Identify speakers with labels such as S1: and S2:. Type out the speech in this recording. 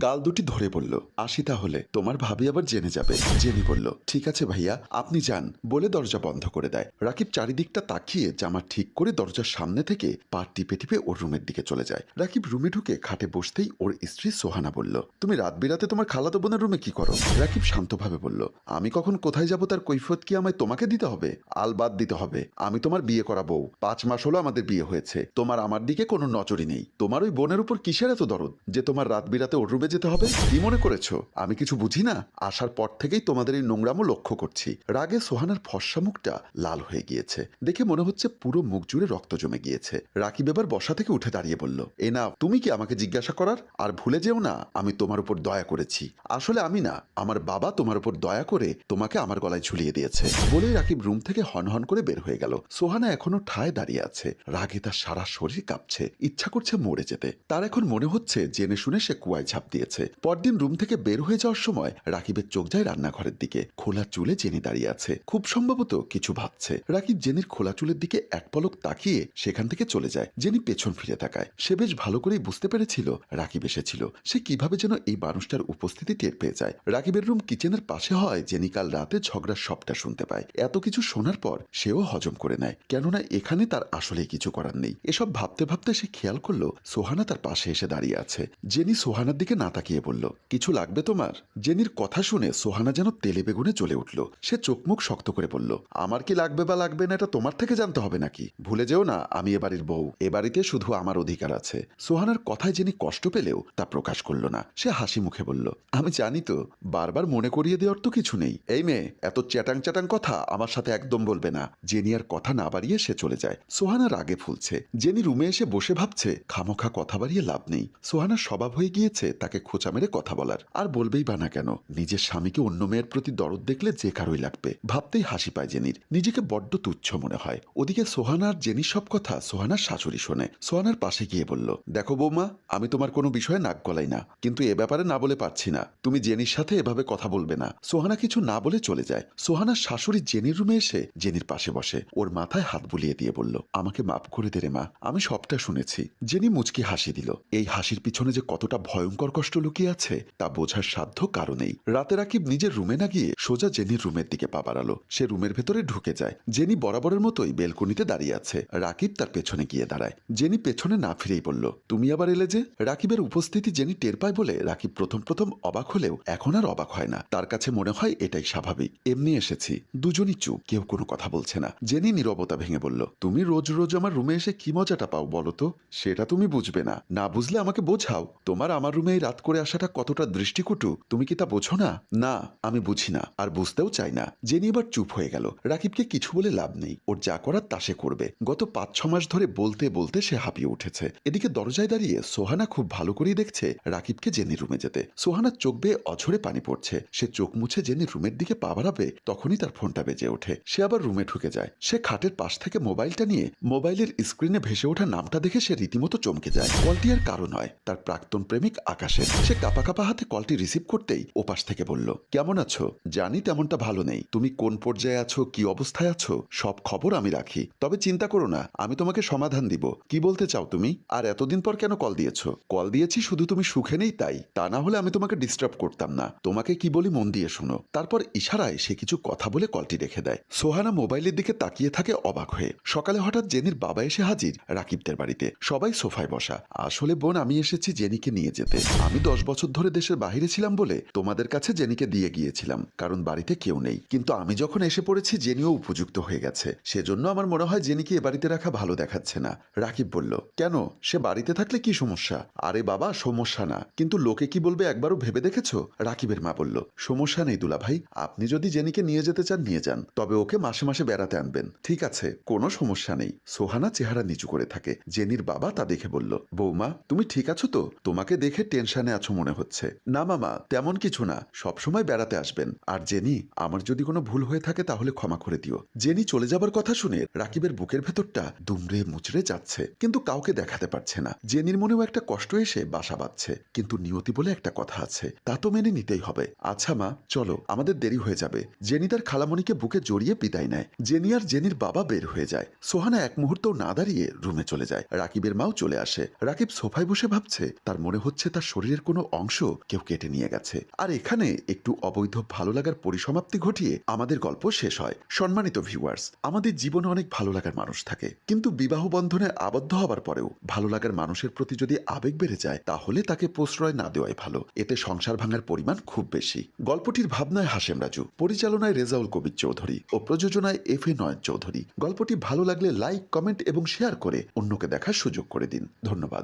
S1: গাল দুটি ধরে বলল, আসি তাহলে, তোমার ভাবি আবার জেনে যাবে। জেনি বলল, ঠিক আছে ভাইয়া, আপনি যান। বলে দরজা বন্ধ করে দেয়। রাকিব চারিদিকটা তাকিয়ে জামা ঠিক করে দরজার সামনে থেকে পা টিপে টিপে ওর রুমের দিকে চলে যায়। রাকিব রুমে ঢুকে খাটে বসতেই ওর স্ত্রী সোহানা বলল, তুমি রাত বিরাতে তোমার খালাতো বোনের রুমে কি করো? রাকিব শান্তভাবে বলল, আমি কখন কোথায় যাব তার কৈফত কি আমায় তোমাকে দিতে হবে? আল বাদ দিতে হবে। আমি তোমার বিয়ে করা বউ। পাঁচ মাস হলো আমাদের বিয়ে হয়েছে। তোমার আমার দিকে কোনো নজরই নেই। তোমার ওই বোনের উপর কিসের এত দরদ যে তোমার রাত বিরাতে ওর রুমে যেতে হবে? কি মনে করেছ? আমি কিছু বুঝি না? আসার পর থেকেই তোমাদের এই নোংরামও লক্ষ্য করছি। রাগে সোহানার ফর্সা মুখটা লাল হয়ে গিয়েছে। দেখে মনে হচ্ছে পুরো মুখ জুড়ে রক্ত জমে গিয়েছে। রাকিব এবার বসা থেকে উঠে দাঁড়িয়ে বলল, এ না তুমি কি আমাকে জিজ্ঞাসা করার? আর ভুলে যেও না, আমি তোমার উপর দয়া করেছি। আসলে আমি না, আমার বাবা তোমার উপর দয়া করে তোমাকে আমার গলায় ঝুলিয়ে দিয়েছে। বলেই রাকিব রুম থেকে হন হন করে বের হয়ে গেল। সোহানা এখনও ঠায় দাঁড়িয়ে আছে। রাগে তার সারা শরীর কাঁপছে। ইচ্ছা করছে মরে যেতে। তার এখন মনে হচ্ছে, জেনে শুনে সে কুয়ায় ঝাঁপ দিয়েছে। পরদিন রুম থেকে বের হয়ে যাওয়ার সময় রাকিবের চোখ যায় রান্নাঘরের দিকে। খোলা চুলে জেনি দাঁড়িয়ে আছে। খুব সম্ভবত কিছু ভাবছে। রাকিব জেনির খোলা চুলের দিকে এক পলক তাকিয়ে সেখান থেকে চলে যায়, জেনি পেছন ফিরে তাকায়। সে বেশ ভালো করেই বুঝতে পেরেছিল রাকিব এসেছিল। সে কীভাবে যেন এই মানুষটার উপস্থিতি টের পেয়ে যায়। রাকিবের রুম কিচেনের পাশে হয়, জেনি কাল রাতে ঝগড়ার সবটা শুনতে পায়। এত কিছু শোনার পর সেও হজম করে নেয়। কেননা এখানে তার আসলে কিছু করার নেই। এসব ভাবতে ভাবতে সে খেয়াল করল, সোহানা তার পাশে এসে দাঁড়িয়ে আছে। জেনি সোহানার দিকে না তাকিয়ে বলল, কিছু লাগবে তোমার? জেনির কথা শুনে সোহানা যেন তেলে বেগুনে জ্বলে উঠল। সে চোখ মুখ শক্ত করে বলল, আমার কি লাগবে বা লাগবে না এটা তোমার থেকে জানতে হবে নাকি? ভুলে যেও না, আমি এ বাড়ির বউ। এ বাড়িতে শুধু আমার অধিকার আছে। সোহানার কথায় জেনি কষ্ট পেলেও তা প্রকাশ করল না। সে হাসি মুখে বলল, আমি জানি তো, বারবার মনে করিয়ে দেওয়ার তো কিছু নেই। এই মেয়ে, এত চ্যাটাং চ্যাটাং কথা আমার সাথে একদম বলবে না। জেনি আর কথা না বাড়িয়ে সে চলে যায়। সোহানা রাগে ফুলছে। জেনি রুমে এসে বসে ভাবছে, খামোখা কথা বাড়িয়ে লাভ নেই। সোহানার স্বভাব হয়ে গিয়েছে তাকে খোঁচা মেরে কথা বলার। আর বলবেই বা না কেন, নিজের স্বামীকে অন্য মেয়ের প্রতি দরদ দেখলে যে কারোই লাগবে। ভাবতেই হাসি পায় জেনির। নিজেকে বড্ড তুচ্ছ মনে হয়। ওদিকে সোহানার জেনির সব কথা সোহানার শাশুড়ি শোনে। সোহানার পাশে গিয়ে বলল, দেখো বৌমা, আমি তোমার কোনো বিষয়ে নাক গলাই না। কিন্তু এ ব্যাপারে না বলে পারছি না। তুমি জেনির সাথে এভাবে কথা বলবে না। সোহানা কিছু না বলে চলে যায়। সোহানার শাশুড়ি জেনির রুমে এসে জেনির পাশে বসে। ওর মাথায় হাত বুলিয়ে দিয়ে বলল, আমাকে মাফ করে দে রে মা, আমি সবটা শুনেছি। জেনি মুচকি হাসি দিল। এই হাসির পিছনে যে কতটা ভয়ঙ্কর কষ্ট লুকিয়ে আছে, তা বোঝার সাধ্য কারণেই রাতে রাকিব নিজের রুমে না গিয়ে সোজা জেনির রুমের দিকে পা বাড়ালো। সে রুমের ভেতরে ঢুকে যায়। জেনি বরাবরের মতোই বেলকনিতে দাঁড়িয়ে আছে। রাকিব তার পেছনে গিয়ে দাঁড়ায়। জেনি পেছনে না ফিরেই বলল, তুমি আবার এলে যে? রাকিবের উপস্থিতি জেনি টের পায় বলে রাকিব প্রথম প্রথম অবাক হলেও এখন আর অবাক হয় না। তার কাছে মনে হয় এটাই স্বাভাবিক। এমনি এসেছি। দুজনই চুপ, কেউ কোনো কথা বলছে না। জেনি নীরবতা ভেঙে বলল, তুমি রোজ রোজ আমার রুমে এসে কি মজাটা পাও বলো তো? সেটা তুমি বুঝবে না। না বুঝলে আমাকে বোঝাও। তোমার আমার রুমে রাত করে আসাটা কতটা দৃষ্টিকটু, তুমি কি তা বোঝো না? না, আমি বুঝি না, আর বুঝতেও চাই না। জেনি এবার চুপ হয়ে গেল। রাকিবকে কিছু বলে লাভ নেই। ওর যা করার তা সে করবে। গত পাঁচ, ছ মাস ধরে বলতে বলতে সে হাঁপিয়ে উঠেছে। এদিকে দরজায় দাঁড়িয়ে সোহানা খুব ভালো করেই দেখছে রাকিবকে জেনির রুমে যেতে। সোহানার চোখ বেয়ে অঝরে পানি পড়ছে। সে চোখ মুছে জেনির রুমের দিকে পা বাড়াবে, তখনই তার ফোনটা বেজে ওঠে। সে আবার রুমে ঢুকে যায়। সে খাটের পাশ থেকে মোবাইলটা নিয়ে মোবাইলের স্ক্রিনে ভেসে ওঠা নামটা দেখে সে রীতিমতো চমকে যায়। কলটি আর কারও নয় তার প্রাক্তন প্রেমিক আকাশের সে কাপা কাপা হাতে কলটি রিসিভ করতেই ওপাশ থেকে বলল, কেমন আছো? জানি তেমনটা ভালো নেই। তুমি কোন পর্যায়ে আছো? কি অবস্থায় আছো? সব খবর আমি রাখি। তবে চিন্তা করো না, আমি তোমাকে সমাধান দিব। কি বলতে চাও তুমি? আর এতদিন পর কেন কল দিয়েছ? কল দিয়েছি শুধু তুমি সুখে নেই তাই। তা না হলে আমি তোমাকে ডিস্টার্ব করতাম না। তোমাকে কি বলি মন দিয়ে শোনো। তারপর ইশারায় সে কিছু কথা বলে কলটি রেখে দেয়। সোহানা মোবাইলের দিকে তাকিয়ে থাকে অবাক হয়ে। সকালে হঠাৎ জেনির বাবা এসে হাজির রাকিবদের বাড়িতে। সবাই সোফায় বসা। আসলে বোন, আমি এসেছি জেনিকে নিয়ে যেতে। আমি দশ বছর ধরে দেশের বাইরে ছিলাম বলে তোমাদের কাছে জেনিকে দিয়ে গিয়েছিলাম, কারণ বাড়িতে কেউ নেই। কিন্তু আমি যখন এসে পড়েছি, জেনিও উপযুক্ত হয়ে গেছে। সেজন্য আমার মনে হয় জেনিকে এ বাড়িতে রাখা ভালো দেখাচ্ছে না। রাকিব বলল, কেন? সে বাড়িতে থাকলে কি সমস্যা? আরে বাবা, সমস্যা না। কিন্তু লোকে কি বলবে একবারও ভেবে দেখেছ? রাকিবের মা বলল, সমস্যা নেই দুলা ভাই। আপনি যদি জেনিকে নিয়ে যেতে চান, নিয়ে যান। তবে ওকে মাসে মাসে বেড়াতে আনবেন। ঠিক আছে, কোনো সমস্যা নেই। সোহানা চেহারা নিচু করে থাকে। জেনির বাবা তা দেখে বলল, বৌমা, তুমি ঠিক আছো তো? তোমাকে দেখে টেনশনে আছো মনে হচ্ছে। না মামা, তেমন কিছু না। সবসময় বেড়াতে আসবেন। আর জেনি, আমার যদি কোনো ভুল হয়ে থাকে তাহলে ক্ষমা করে দিও। জেনি চলে যাবার কথা শুনে রাকিবের বুকের ভেতরটা দুমড়ে মুচড়ে যাচ্ছে। কিন্তু কাউকে দেখাতে পারছে না। জেনির মনেও একটা কষ্ট এসে বাসা বাঁধছে। কিন্তু নিয়তি বলে একটা কথা আছে। তা তো মেনে নিতেই হবে। আচ্ছা মা, চলো, আমাদের দেরি হয়ে যাবে। জেনি তার খালামণিকে বুকে জড়িয়ে বিদায় নেয়। জেনি আর জেনির বাবা বের হয়ে যায়। সোহানা এক মুহূর্তও না দাঁড়িয়ে রুমে চলে যায়। রাকিবের মাও চলে আসে। রাকিব সোফায় বসে ভাবছে, তার মনে হচ্ছে তার শরীরের কোনো অংশ কেউ কেটে নিয়ে গেছে। আর এখানে একটু অবৈধ ভালো লাগার পরিসমাপ্তি ঘটিয়ে আমাদের গল্প শেষ হয়। সম্মানিত ভিউয়ার্স আমাদের জীবনে অনেক ভালো লাগার মানুষ থাকে। কিন্তু বিবাহ বন্ধনে আবদ্ধ হবার পরেও ভালো লাগার মানুষের প্রতি যদি আবেগ বেড়ে যায়, তাহলে তাকে প্রশ্রয় না দেওয়াই ভালো। এতে সংসার ভাঙার পরিমাণ খুব বেশি। গল্পটির ভাবনায় হাসেম রাজু, পরিচালনায় রেজাউল কবির চৌধুরী ও প্রযোজনায় এফ এ নয়ন চৌধুরী। গল্পটি ভালো লাগলে লাইক কমেন্ট এবং শেয়ার করে অন্যকে দেখার সুযোগ করে দিন। ধন্যবাদ।